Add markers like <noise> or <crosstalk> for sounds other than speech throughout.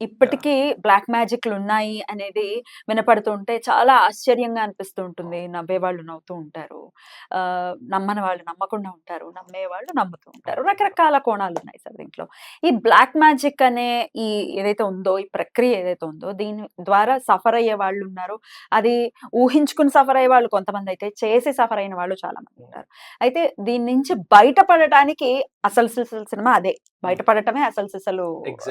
ఇప్పటికీ బ్లాక్ మ్యాజిక్లు ఉన్నాయి అనేది వినపడుతుంటే చాలా ఆశ్చర్యంగా అనిపిస్తూ ఉంటుంది నవ్వే వాళ్ళు నవ్వుతూ ఉంటారు. ఆ, నమ్మని వాళ్ళు నమ్మకుండా ఉంటారు. నమ్మే వాళ్ళు నమ్ముతూ ఉంటారు. రకరకాల కోణాలు ఉన్నాయి సార్ దీంట్లో. ఈ బ్లాక్ మ్యాజిక్ అనే ఈ ఏదైతే ఉందో ఈ ప్రక్రియ ఏదైతే ఉందో దీని ద్వారా సఫర్ అయ్యే వాళ్ళు ఉన్నారు. అది ఊహించుకుని సఫర్ అయ్యే వాళ్ళు కొంతమంది అయితే చేసి సఫర్ అయిన వాళ్ళు చాలా మంది ఉంటారు. అయితే దీని నుంచి బయటపడటానికి అసలు సిసలు సినిమా అదే బయటపడటమే అసలు సిసలు.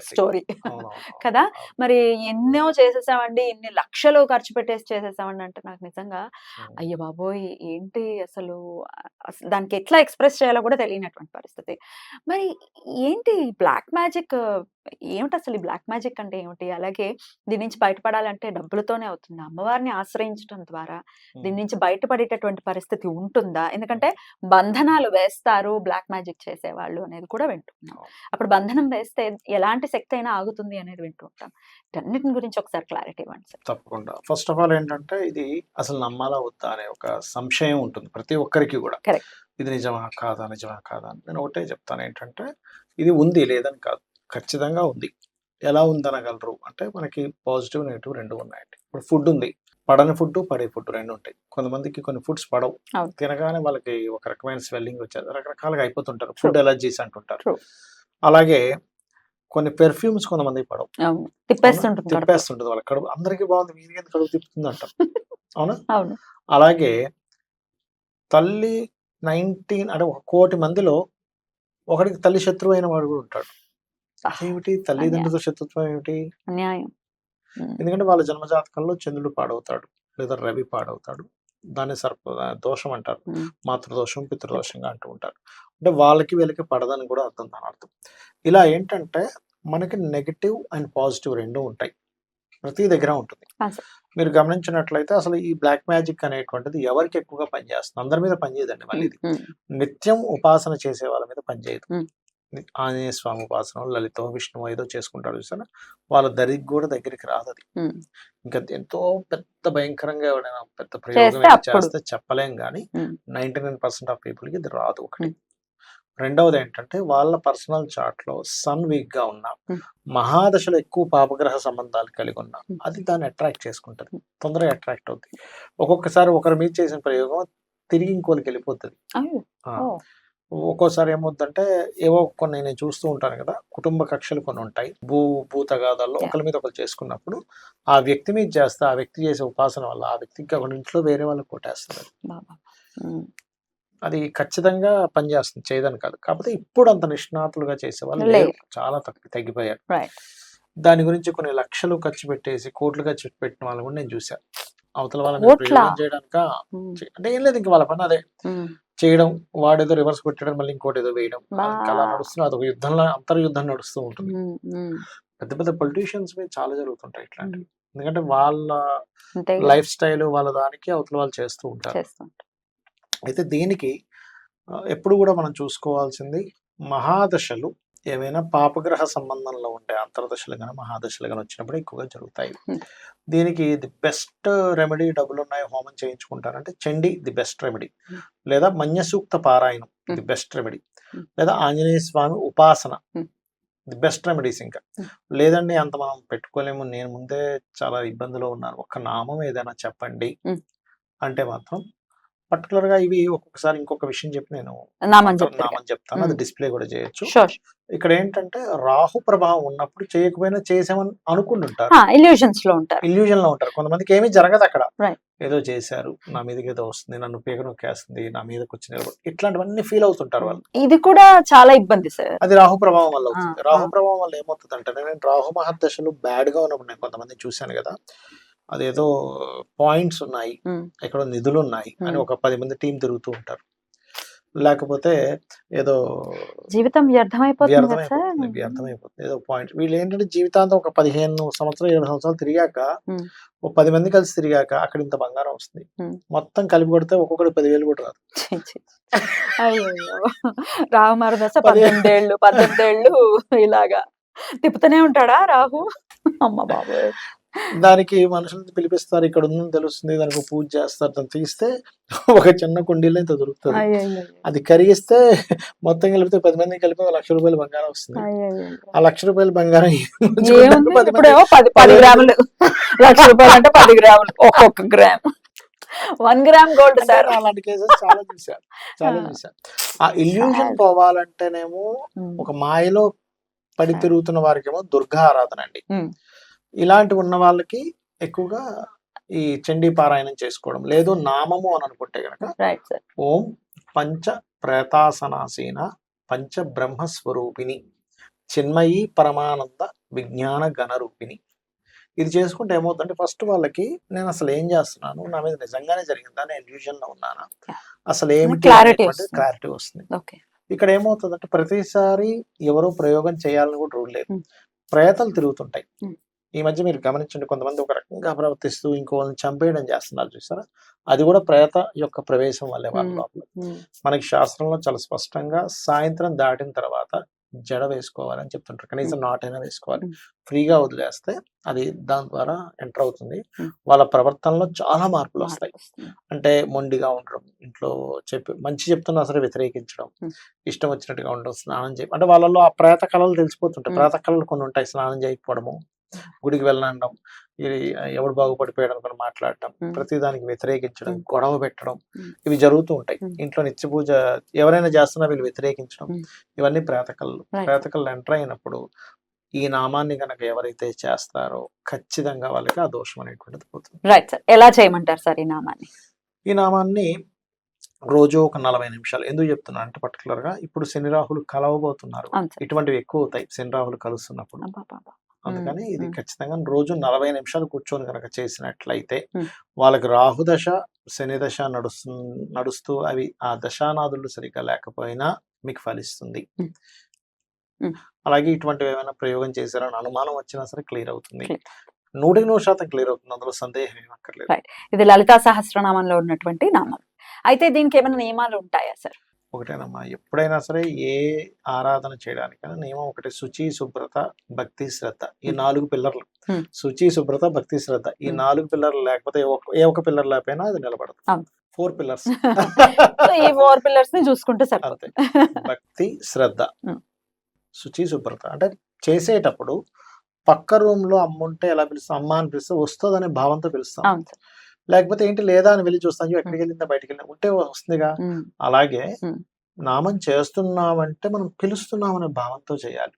స్టోరీ. <laughs> కదా? మరి ఎన్నో చేసేసామండి ఇన్ని లక్షలు ఖర్చు పెట్టేసి చేసేసామండి అంటే నాకు నిజంగా. అయ్య బాబోయ్ ఏంటి అసలు అసలు దానికి ఎట్లా ఎక్స్ప్రెస్ చేయాలో కూడా తెలియనటువంటి పరిస్థితి మరి ఏంటి బ్లాక్ మ్యాజిక్ ఏమిటి అసలు ఈ బ్లాక్ మ్యాజిక్ అంటే ఏమిటి? అలాగే దీని నుంచి బయటపడాలంటే డబ్బులతోనే అవుతుంది. అమ్మవారిని ఆశ్రయించడం ద్వారా దీని నుంచి బయటపడేటటువంటి పరిస్థితి ఉంటుందా? ఎందుకంటే బంధనాలు వేస్తారు బ్లాక్ మ్యాజిక్ చేసేవాళ్ళు అనేది కూడా వింటున్నాం. అప్పుడు బంధనం వేస్తే ఎలాంటి శక్తి అయినా ఆగుతుంది అనేది వింటూ ఉంటాం వీటన్నిటిని గురించి ఒకసారి క్లారిటీ ఇవ్వండి సార్. తప్పకుండా. ఫస్ట్ ఆఫ్ ఆల్ ఏంటంటే ఇది అసలు నమ్మాలా వద్దా అనే ఒక సంశయం ఉంటుంది ప్రతి ఒక్కరికి కూడా. ఇది నిజమా కాదా? నిజమా కాదా? అని నేను ఒకటే చెప్తాను. ఏంటంటే ఇది ఉంది లేదని కాదు. ఖచ్చితంగా ఉంది. ఎలా ఉందనగలరు? అంటే మనకి పాజిటివ్ నెగిటివ్ రెండు ఉన్నాయండి. ఇప్పుడు ఫుడ్ ఉంది. పడని ఫుడ్ పడే ఫుడ్ రెండు ఉంటాయి. కొంతమందికి కొన్ని ఫుడ్స్ పడవు. తినగానే వాళ్ళకి ఒక రకమైన స్వెల్లింగ్ వచ్చేది. రకరకాలుగా అయిపోతుంటారు. ఫుడ్ ఎలర్జీస్ అంటుంటారు. అలాగే కొన్ని పెర్ఫ్యూమ్స్ కొంతమందికి పడవు. తిప్పేస్తుంటుంది. తిప్పేస్తుంటది వాళ్ళ కడుపు. అందరికీ బాగుంది. ఎందుకు కడుపు తిప్పుతుంది అంటారు అవునా? అవును. అలాగే తల్లి నైన్టీన్ అంటే ఒక కోటి మందిలో ఒకడికి తల్లి శత్రువు అయిన వాడు కూడా ఉంటాడు. ఏమిటి? తల్లిదండ్రులతో శత్రుత్వం ఏమిటి? అన్యాయం. ఎందుకంటే వాళ్ళ జన్మజాతకంలో చంద్రుడు పాడవుతాడు లేదా రవి పాడవుతాడు. దాన్ని సర్ప దోషం అంటారు. మాతృదోషం పితృదోషంగా అంటూ ఉంటారు. అంటే వాళ్ళకి వీళ్ళకి పడదని కూడా అర్థం దాని అర్థం. ఇలా ఏంటంటే మనకి నెగిటివ్ అండ్ పాజిటివ్ రెండు ఉంటాయి. ప్రతి దగ్గర ఉంటుంది. మీరు గమనించినట్లయితే అసలు ఈ బ్లాక్ మ్యాజిక్ అనేటువంటిది ఎవరికి ఎక్కువగా పనిచేస్తుంది? అందరి మీద పనిచేయదండి మళ్ళీ ఇది నిత్యం ఉపాసన చేసే వాళ్ళ మీద పనిచేయదు. ఆంజనేయ స్వామి ఉపాసన లలితో విష్ణువు ఏదో చేసుకుంటాడు చూసారా? వాళ్ళ దరికి కూడా దగ్గరికి రాదు అది. ఇంకా ఎంతో పెద్ద భయంకరంగా ఎవడైనా పెద్ద ప్రయోగం చేస్తే చెప్పలేం కానీ. నైన్టీ నైన్ పర్సెంట్ ఆఫ్ పీపుల్కి ఇది రాదు ఒకటి. రెండవది ఏంటంటే వాళ్ళ పర్సనల్ చార్ట్లో సన్ వీక్గా ఉన్న. మహాదశలో ఎక్కువ పాపగ్రహ సంబంధాలు కలిగి ఉన్న. అది దాన్ని అట్రాక్ట్ చేసుకుంటది. తొందరగా అట్రాక్ట్ అవుతుంది ఒక్కొక్కసారి ఒకరి మీద చేసిన ప్రయోగం తిరిగి ఇంకోరికి వెళ్ళిపోతుంది. ఒక్కోసారి ఏమవుతుందంటే ఏవో కొన్ని నేను చూస్తూ ఉంటాను కదా కుటుంబ కక్షలు కొన్ని ఉంటాయి. భూ భూతగాదాల్లో. ఒకరి మీద ఒకరు చేసుకున్నప్పుడు ఆ వ్యక్తి మీద చేస్తే ఆ వ్యక్తి చేసే ఉపాసన వల్ల ఆ వ్యక్తికి ఒక ఇంట్లో వేరే బాబా ఉమ్, అది ఖచ్చితంగా పనిచేస్తుంది చేయదని కాదు. కాకపోతే ఇప్పుడు అంత నిష్ణాతులుగా చేసే వాళ్ళు లేరు. చాలా తగ్గి తగ్గిపోయారు. దాని గురించి కొన్ని లక్షలు ఖర్చు పెట్టేసి కోట్లు ఖర్చు పెట్టిన వాళ్ళు కూడా నేను చూశాను అవతల వాళ్ళని చేయడానిక? అంటే ఏం లేదు ఇంక వాళ్ళ పని అదే. చేయడం వాడేదో రివర్స్ కొట్టడం మళ్ళీ ఇంకోటి ఏదో వేయడం అలా నడుస్తుంది. అదొక యుద్ధంలో అంతర్యుద్ధం నడుస్తూ ఉంటుంది. పెద్ద పెద్ద పొలిటీషియన్స్ మీద చాలా జరుగుతుంటాయి ఇట్లాంటివి. ఎందుకంటే వాళ్ళ లైఫ్ స్టైల్ వాళ్ళ దానికి అవతల వాళ్ళు చేస్తూ ఉంటారు. అయితే దీనికి ఎప్పుడు కూడా మనం చూసుకోవాల్సింది మహాదశలు ఏవైనా పాపగ్రహ సంబంధంలో ఉండే అంతర్దశలు కానీ మహాదశలు కానీ వచ్చినప్పుడు ఎక్కువగా జరుగుతాయి. దీనికి ది బెస్ట్ రెమెడీ డబ్బులు ఉన్నాయి హోమం చేయించుకుంటారంటే చండి ది బెస్ట్ రెమెడీ. లేదా మన్యసూక్త పారాయణం ది. Best remedy. లేదా ఆంజనేయ స్వామి ఉపాసన. ది బెస్ట్ రెమెడీస్ ఇంకా. లేదండి అంత మనం పెట్టుకోలేము నేను ముందే చాలా ఇబ్బందిలో ఉన్నాను ఒక్క నామం ఏదైనా చెప్పండి. అంటే మాత్రం పర్టికులర్గా ఇవి ఒక్కొక్కసారి ఇంకొక విషయం చెప్పి నేను నామని చెప్తాను అది. డిస్ప్లే కూడా చేయొచ్చు. ఇక్కడ ఏంటంటే రాహు ప్రభావం ఉన్నప్పుడు చేయకపోయినా చేసామని అనుకుంటుంటారు. ఇల్యూషన్స్లో ఉంటారు. ఇల్యూజన్లో ఉంటారు. కొంతమందికి ఏమీ జరగదు అక్కడ. ఏదో చేశారు నా మీదకి ఏదో వస్తుంది నన్ను పీక నొక్కేస్తుంది నా మీదకి వచ్చి నిలబడి ఇట్లాంటివన్నీ ఫీల్ అవుతుంటారు వాళ్ళు. ఇది కూడా చాలా ఇబ్బంది సార్. అది రాహు ప్రభావం వల్ల అవుతుంది. రాహు. ప్రభావం వల్ల ఏమవుతుంది అంటే నేను రాహు మహర్దశలు బ్యాడ్గా ఉన్నప్పుడు నేను కొంతమంది చూశాను కదా అదేదో పాయింట్స్ ఉన్నాయి ఎక్కడో నిధులు ఉన్నాయి అని. ఒక పది మంది టీం తిరుగుతూ ఉంటారు లేకపోతే ఏదో జీవితం వ్యర్థమైపోతుంది వ్యర్థమైపోతుంది. ఏదో పాయింట్ వీళ్ళు ఏంటంటే జీవితాంతం ఒక పదిహేను సంవత్సరాలు ఇరవై సంవత్సరాలు తిరిగాక. ఒక పది మంది కలిసి తిరిగాక అక్కడ ఇంత బంగారం వస్తుంది. మొత్తం కలిపి కొడితే ఒక్కొక్కటి పదివేలు కూడా రాదు ఛీ, ఛీ. అయ్యయ్యో రాహు దశ పది- పద్దెనిమిదేళ్ళు పద్దెనిమిదేళ్ళు ఇలాగా తిప్పుతూనే ఉంటాడా రాహు <laughs> అమ్మ బాబోయ్ దానికి మనుషులను పిలిపిస్తారు ఇక్కడ ఉందని తెలుస్తుంది దానికి పూజ చేస్తారు దాన్ని తీస్తే ఒక చిన్న కుండీలో ఇంత దొరుకుతుంది. అది కరిగిస్తే మొత్తం కలిపితే పది మంది కలిపి ఒక లక్ష రూపాయలు బంగారం వస్తుంది. ఆ లక్ష రూపాయలు బంగారం పది గ్రాములు. లక్ష రూపాయలు అంటే పది గ్రాములు. ఒక్కొక్క gram. One gram gold sir. అలాంటి కేసెస్ చాలా చూసాను చాలా ఆ. చూసాను ఆ ఇల్యూషన్. పోవాలంటేనేమో ఒక మాయలో పడి. తిరుగుతున్న వారికేమో దుర్గా ఆరాధన అండి. ఇలాంటివి ఉన్న వాళ్ళకి ఎక్కువగా ఈ చండీ పారాయణం చేసుకోవడం. లేదు నామము అని అనుకుంటే సార్ ఓం పంచ ప్రేతాసనాసీన పంచ బ్రహ్మ స్వరూపిణి చిన్మయి పరమానంద విజ్ఞాన గణరూపిణి. ఇది చేసుకుంటే ఏమవుతుందంటే ఫస్ట్ వాళ్ళకి నేను అసలు ఏం చేస్తున్నాను? నా మీద నిజంగానే జరిగిందా నేను illusion లో ఉన్నానా? అసలు ఏమిటి వస్తుంది. క్లారిటీ వస్తుంది. ఓకే ఇక్కడ ఏమవుతుందంటే ప్రతిసారి ఎవరో ప్రయోగం చేయాలని కూడా రూల్ లేదు. Hmm. ప్రేతలు తిరుగుతుంటాయి. Hmm. ఈ మధ్య మీరు గమనించండి కొంతమంది ఒక రకంగా ప్రవర్తిస్తూ ఇంకోళ్ళని చంపేయడం చేస్తున్నారు చూసారా? అది కూడా ప్రేత యొక్క ప్రవేశం వల్లే వాళ్ళ. లోపల. మనకి శాస్త్రంలో చాలా స్పష్టంగా సాయంత్రం దాటిన తర్వాత జడ వేసుకోవాలని చెప్తుంటారు. కనీసం నాటైనా వేసుకోవాలి. Mm. ఫ్రీగా వదిలేస్తే అది దాని ద్వారా ఎంటర్ అవుతుంది. వాళ్ళ ప్రవర్తనలో చాలా మార్పులు వస్తాయి. అంటే మొండిగా ఉండడం ఇంట్లో చెప్పి మంచి చెప్తున్నా సరే వ్యతిరేకించడం. ఇష్టం వచ్చినట్టుగా ఉండడం స్నానం చేయ అంటే వాళ్ళలో ఆ ప్రేత కళలు తెలిసిపోతుంటాయి. ప్రేత కళలు కొన్ని ఉంటాయి స్నానం చేయకపోవడము. గుడికి వెళ్ళనడం ఇది ఎవడు బాగుపడిపోయాడు అనుకుని మాట్లాడటం Hmm. ప్రతి దానికి వ్యతిరేకించడం. గొడవ పెట్టడం. ఇవి జరుగుతూ ఉంటాయి. ఇంట్లో నిత్య పూజ ఎవరైనా చేస్తున్నా వీళ్ళు వ్యతిరేకించడం. ఇవన్నీ ప్రేతకళ్ళు. ప్రేతకళ్ళు ఎంటర్ అయినప్పుడు ఈ నామాన్ని గనక ఎవరైతే చేస్తారో ఖచ్చితంగా వాళ్ళకి ఆ దోషం అనేటువంటిది పోతుంది రైట్ సార్ ఎలా చేయమంటారు సార్ ఈ నామాన్ని ఈ నామాన్ని రోజు ఒక నలభై నిమిషాలు ఎందుకు చెప్తున్నా అంటే పర్టికులర్గా ఇప్పుడు శని రాహులు కలవబోతున్నారు ఇటువంటివి ఎక్కువ అవుతాయి శని రాహులు కలుస్తున్నప్పుడు. అందుకని ఇది. ఖచ్చితంగా రోజు నలభై నిమిషాలు కూర్చొని కనుక చేసినట్లయితే. వాళ్ళకి రాహుదశ శని దశ నడుస్తు నడుస్తూ అవి ఆ దశానాదులు సరిగ్గా లేకపోయినా మీకు ఫలిస్తుంది. అలాగే ఇటువంటివి ఏమైనా ప్రయోగం చేశారని అనుమానం వచ్చినా సరే క్లియర్ అవుతుంది. నూటికి నూరు శాతం క్లియర్ అవుతుంది అందులో సందేహం ఏం అక్కర్లేదు Right. ఇది లలితా సహస్రనామంలో ఉన్నటువంటి నామం అయితే దీనికి ఏమైనా నియమాలు ఉంటాయా సార్ ఒకటేనమ్మా. ఎప్పుడైనా సరే ఏ ఆరాధన చేయడానికైనా నియమం ఒకటి శుచి శుభ్రత భక్తి శ్రద్ధ. ఈ. నాలుగు పిల్లర్లు. శుచి శుభ్రత భక్తి శ్రద్ధ. ఈ. నాలుగు పిల్లర్లు లేకపోతే ఏ ఒక్క పిల్లర్ లేకపోయినా అది నిలబడదు. Four pillars. ఈ ఫోర్ పిల్లర్స్ని చూసుకుంటే సరిపోతుంది. భక్తి శ్రద్ధ. శుచి శుభ్రత. అంటే చేసేటప్పుడు పక్క రూమ్లో అమ్మ ఉంటే ఎలా పిలుస్తాం? అమ్మ అని పిలిస్తే వస్తుంది అనే భావంతో పిలుస్తాం. లేకపోతే ఏంటి లేదా అని వెళ్ళి చూస్తాం. "అయ్యో, ఎక్కడికి వెళ్ళిందా బయటికి వెళ్ళిందా ఉంటే వస్తుందిగా. అలాగే. నామం చేస్తున్నామంటే మనం పిలుస్తున్నాం అనే భావంతో చేయాలి.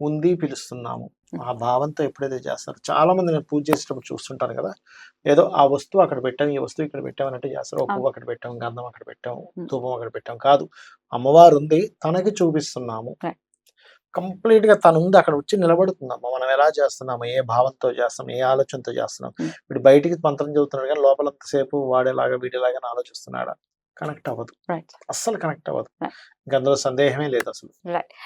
ఉంది పిలుస్తున్నాము. ఆ భావంతో ఎప్పుడైతే చేస్తారు చాలా మంది నేను పూజ చేసేటప్పుడు చూస్తుంటాను కదా. ఏదో ఆ వస్తువు అక్కడ పెట్టాం ఈ వస్తువు ఇక్కడ పెట్టాం అన్నట్టు చేస్తారు. ఒక పువ్వు అక్కడ పెట్టాం గంధం అక్కడ పెట్టాం. ధూపం అక్కడ పెట్టాం కాదు. అమ్మవారు ఉంది తనకి చూపిస్తున్నాము. కంప్లీట్గా తను ఉంది అక్కడ వచ్చి నిలబడుతుందమ్మ. మనం ఎలా చేస్తున్నాము? ఏ భావంతో చేస్తున్నాం? ఏ ఆలోచనతో చేస్తున్నాం. ఇప్పుడు బయటికి మంత్రం చదువుతున్నాడు కానీ లోపలంతసేపు వాడేలాగా వీడేలాగా ఆలోచిస్తున్నాడా? కనెక్ట్ అవ్వదు. అస్సలు కనెక్ట్ అవ్వదు. అందులో సందేహమే లేదు అసలు.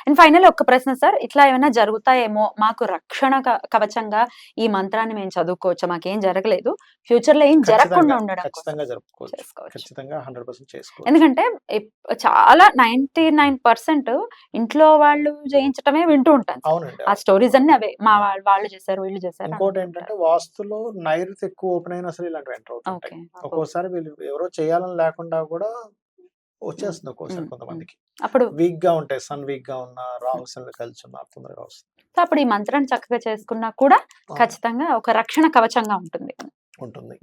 అండ్ ఫైనల్ ఒక ప్రశ్న సార్ ఇట్లా ఏమైనా జరుగుతాయేమో మాకు రక్షణ కవచంగా ఈ మంత్రాన్ని మేము చదువుకోవచ్చు? మాకేం జరగలేదు. ఫ్యూచర్లో ఏం జరగకుండా ఉండడం ఖచ్చితంగా జరుపుకోవచ్చు. ఖచ్చితంగా హండ్రెడ్ పర్సెంట్ చేసుకోవచ్చు. ఎందుకంటే చాలా నైన్టీ నైన్ పర్సెంట్ ఇంట్లో వాళ్ళు చేయించటమే వింటూ ఉంటాను ఆ స్టోరీస్ అన్ని అవే. మా వాళ్ళు వాళ్ళు చేశారు వీళ్ళు చేశారు ఇంకోటి ఏంటంటే వాస్తులో నైరుతి ఎక్కువ ఓపెన్ అయినా సరే ఇలాంటివి ఎంటర్ అవుతుంటాయి. ఒక్కోసారి వీళ్ళు ఎవరో చేయాలని లేకుండా కూడా వచ్చేస్తుంది ఒక్కోసారి. కొంతమందికి. అప్పుడు వీక్గా ఉంటాయి సన్ వీక్గా ఉన్న రాహు సన్ కలిసి ఉన్న తొందరగా వస్తుంది. అప్పుడు ఈ మంత్రాన్ని చక్కగా చేసుకున్నా కూడా ఖచ్చితంగా ఒక రక్షణ కవచంగా ఉంటుంది. ఉంటుంది.